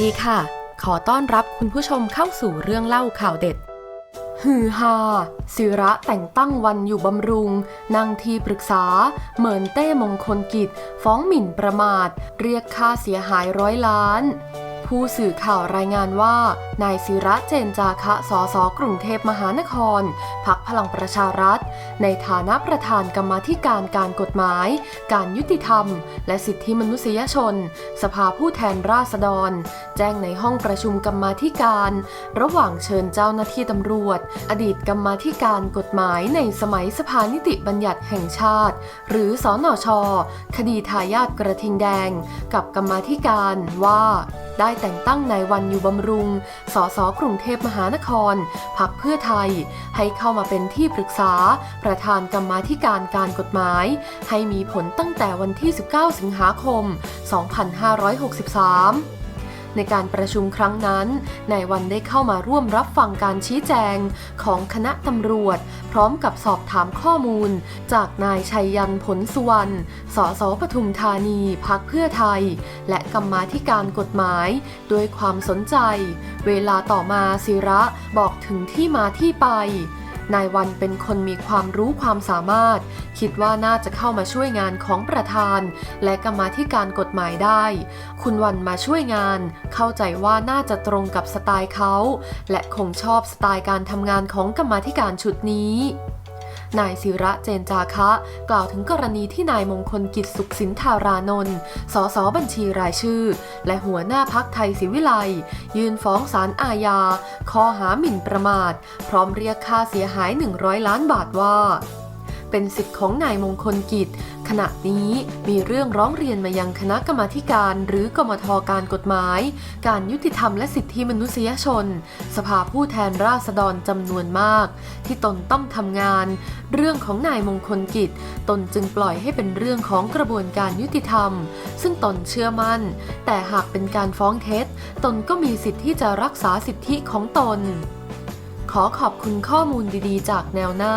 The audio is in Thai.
ดีค่ะ ขอต้อนรับคุณผู้ชมเข้าสู่เรื่องเล่าข่าวเด็ด ฮือฮาศิระแต่งตั้งวันอยู่บำรุงนั่งที่ปรึกษา เหมือนเต้มงคลกิจ ฟ้องหมิ่นประมาท เรียกค่าเสียหายร้อยล้าน ผู้สื่อข่าวรายงานว่า นายศิระเจนจาคะสสกรุงเทพมหานคร พักพลังประชารัฐ ในฐานะประธานกรรมาธิการการกฎหมาย การยุติธรรม และสิทธิมนุษยชน สภาผู้แทนราษฎร แจ้งในห้องประชุมกรรมาธิการ ระหว่างเชิญเจ้าหน้าที่ตำรวจ อดีตกรรมาธิการกฎหมายในสมัยสภานิติบัญญัติแห่งชาติ หรือสอนอชคดีทายาทกระทิงแดง กับกรรมาธิการว่า ได้แต่งตั้งนายวันอยู่บำรุง สสกรุงเทพมหานคร พักเพื่อไทย ให้เข้ามาเป็นที่ปรึกษา ประธานกรรมาธิการการกฎหมาย ให้มีผลตั้งแต่วันที่ 19 สิงหาคม 2563 ในการประชุมครั้งนั้นนายวันได้เข้ามาร่วมรับฟังการชี้แจงของคณะตำรวจ พร้อมกับสอบถามข้อมูล จากนายชัยยันผลสุวรรณ สสปทุมธานีพักเพื่อไทย และกรรมาธิการกฎหมาย ด้วยความสนใจ เวลาต่อมาศิระบอกถึงที่มาที่ไป นายวันเป็นคนมีความรู้ความสามารถ คิดว่าน่าจะเข้ามาช่วยงานของประธาน และกรรมาธิการกฎหมายได้ คุณวันมาช่วยงาน เข้าใจว่าน่าจะตรงกับสไตล์เขา และคงชอบสไตล์การทำงานของกรรมาธิการชุดนี้ นายศิระเจนจาคะ กล่าวถึงกรณีที่นายมงคลกิจสุขสินธารานนท์สสบัญชีรายชื่อ และหัวหน้าพักไทยศิวิไลยื่นฟ้องศาลอาญาข้อหาหมิ่นประมาท พร้อมเรียกค่าเสียหาย 100 ล้านบาทว่า เป็นสิทธิ์ของนายมงคลกิจ ขณะนี้มีเรื่องร้องเรียนมายังคณะกรรมาการหรือกมทการกฎหมาย การยุติธรรมและสิทธิมนุษยชน สภาผู้แทนราษฎรจำนวนมาก ที่ตนต้องทำงาน เรื่องของนายมงคลกิจ ตนจึงปล่อยให้เป็นเรื่องของกระบวนการยุติธรรม ซึ่งตนเชื่อมั่น แต่หากเป็นการฟ้องเท็จ ตนก็มีสิทธิที่จะรักษาสิทธิของตน ขอขอบคุณข้อมูลดีๆ จากแนวหน้า